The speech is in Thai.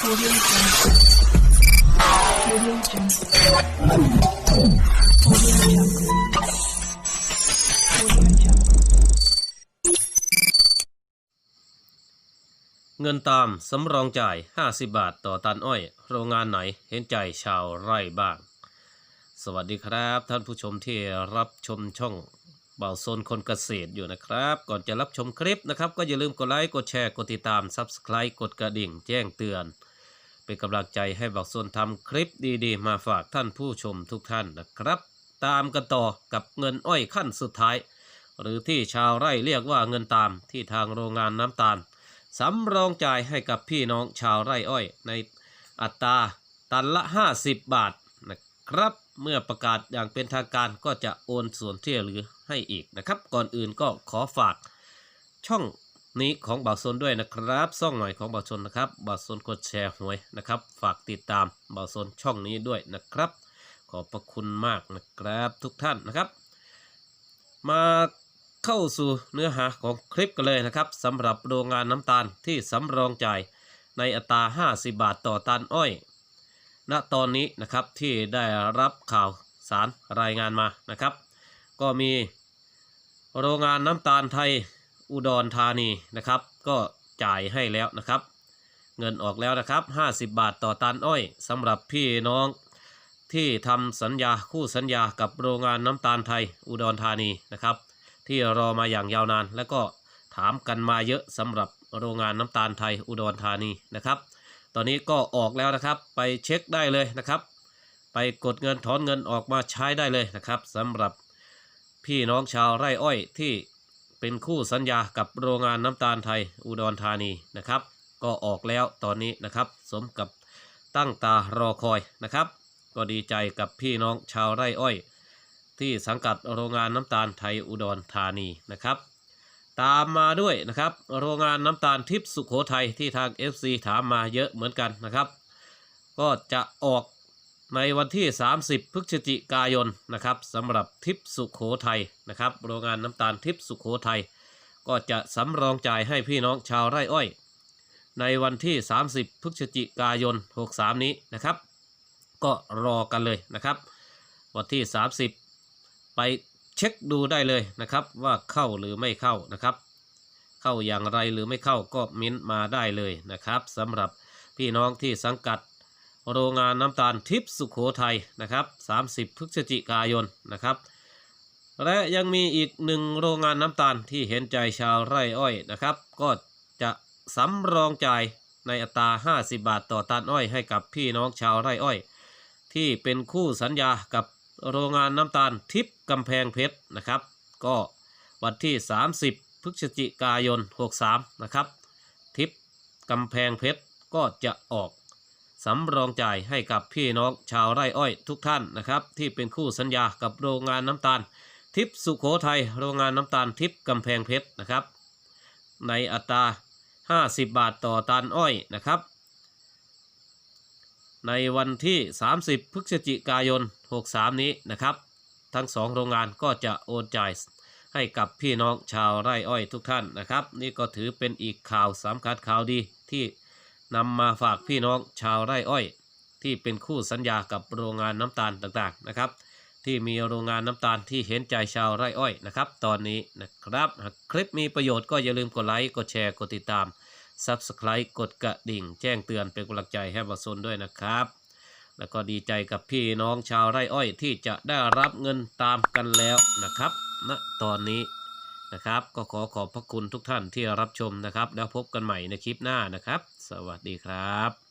เงินตามสำรองจ่าย 50 บาทต่อตันอ้อย โรงงานไหนเห็นใจชาวไร่บ้าง สวัสดีครับ ท่านผู้ชมที่รับชมช่องเบาโซนคนเกษตรอยู่นะครับ ก่อนจะรับชมคลิปนะครับ ก็อย่าลืมกดไลค์ กดแชร์ กดติดตาม Subscribe กดกระดิ่ง แจ้งเตือน เป็นกำลังใจให้เบาโซนทำคลิปดีๆ มาฝากท่านผู้ชมทุกท่านนะครับ ตามกันต่อกับเงินอ้อยขั้นสุดท้าย หรือที่ชาวไร่เรียกว่าเงินตามที่ทางโรงงานน้ำตาลสำรองจ่ายให้กับพี่น้องชาวไร่อ้อย ในอัตราตันละ 50 บาทนะครับ เมื่อประกาศอย่างเป็นทางการก็จะโอนส่วนที่เหลือให้อีกนะครับ ก่อนอื่นก็ขอฝากช่อง นี้ของบ่าวซนด้วยนะครับซ่องหน่อยของบ่าวซนนะครับบ่าวซนกดแชร์หวยนะครับ ฝากติดตามบ่าวซนช่องนี้ด้วยนะครับ ขอบพระคุณมากนะครับทุกท่านนะครับ มาเข้าสู่เนื้อหาของคลิปกันเลยนะครับสำหรับโรงงานน้ำตาลที่สำรองจ่ายในอัตรา 50 บาทต่อตันอ้อย ณ ตอนนี้นะครับที่ได้รับข่าวสารรายงานมานะครับ ก็มีโรงงานน้ำตาลไทย อุดรธานีนะครับ ก็จ่ายให้แล้วนะครับ เงินออกแล้วนะครับ 50 บาทต่อตันอ้อยสำหรับพี่น้องที่ทำสัญญาคู่สัญญากับโรงงานน้ำตาลไทยอุดรธานีนะครับ ที่รอมาอย่างยาวนาน และก็ถามกันมาเยอะสำหรับโรงงานน้ำตาลไทยอุดรธานีนะครับ ตอนนี้ก็ออกแล้วนะครับไปเช็คได้เลยนะครับ ไปกดเงินถอนเงินออกมาใช้ได้เลยนะครับสำหรับพี่น้องชาวไร่อ้อยที่ เป็นคู่สัญญากับโรงงานน้ำตาลไทยอุดรธานีนะครับ ก็ออกแล้วตอนนี้นะครับ สมกับตั้งตารอคอยนะครับ ก็ดีใจกับพี่น้องชาวไร่อ้อย ที่สังกัดโรงงานน้ำตาลไทยอุดรธานีนะครับ ตามมาด้วยนะครับ โรงงานน้ำตาลทิพย์สุขโขทัยที่ทาง FC ถามมาเยอะเหมือนกันนะครับ ก็จะออก ในวันที่ 30 พฤศจิกายนนะครับสำหรับทิพสุขโขทัยนะครับ โรงงานน้ำตาลทิพสุขโขทัยก็จะสำรองจ่ายให้พี่น้องชาวไร่อ้อย ในวันที่ 30 พฤศจิกายน 63 นี้นะครับ ก็รอกันเลยนะครับ วันที่ 30 ไปเช็คดูได้เลยนะครับ ว่าเข้าหรือไม่เข้านะครับ เข้าอย่างไรหรือไม่เข้าก็มิ้นมาได้เลยนะครับสำหรับพี่น้องที่สังกัด โรงงานน้ำตาลทิพย์สุขโขทัยนะครับ 30 พฤศจิกายนนะครับ และยังมีอีกหนึ่งโรงงานน้ำตาลที่เห็นใจชาวไร่อ้อยนะครับ ก็จะสำรองจ่ายในอัตรา 50 บาทต่อตันอ้อยให้กับพี่น้องชาวไร่อ้อย ที่เป็นคู่สัญญากับโรงงานน้ำตาลทิพย์กำแพงเพชรนะครับ ก็วันที่ 30 พฤศจิกายน 63 นะครับ ทิพย์กำแพงเพชรก็จะออก สำรองจ่ายให้กับพี่น้องชาวไร่อ้อยทุกท่านนะครับ ที่เป็นคู่สัญญากับโรงงานน้ำตาล ทิพสุขโขทัยโรงงานน้ำตาลทิพกำแพงเพชรนะครับ ในอัตรา 50 บาทต่อตันอ้อยนะครับ ในวันที่ 30 พฤศจิกายน 63 นี้นะครับ ทั้งสองโรงงานก็จะโอนจ่ายให้กับพี่น้องชาวไร่อ้อยทุกท่านนะครับ นี่ก็ถือเป็นอีกข่าวสำคัญข่าวดีที่ นำมาฝากพี่น้องชาวไร่อ้อย ที่เป็นคู่สัญญากับโรงงานน้ำตาลต่างๆนะครับ ที่มีโรงงานน้ำตาลที่เห็นใจชาวไร่อ้อยนะครับ ตอนนี้นะครับหากคลิปมีประโยชน์ก็อย่าลืมกดไลค์กดแชร์กดติดตาม Subscribe กดกระดิ่ง แจ้งเตือนเป็นกำลังใจให้บาซนด้วยนะครับ แล้วก็ดีใจกับพี่น้องชาวไร่อ้อยที่จะได้รับเงินตามกันแล้วนะครับณตอนนี้ นะครับ ก็ขอขอบพระคุณทุกท่านที่รับชมนะครับ แล้วพบกันใหม่ในคลิปหน้านะครับ สวัสดีครับ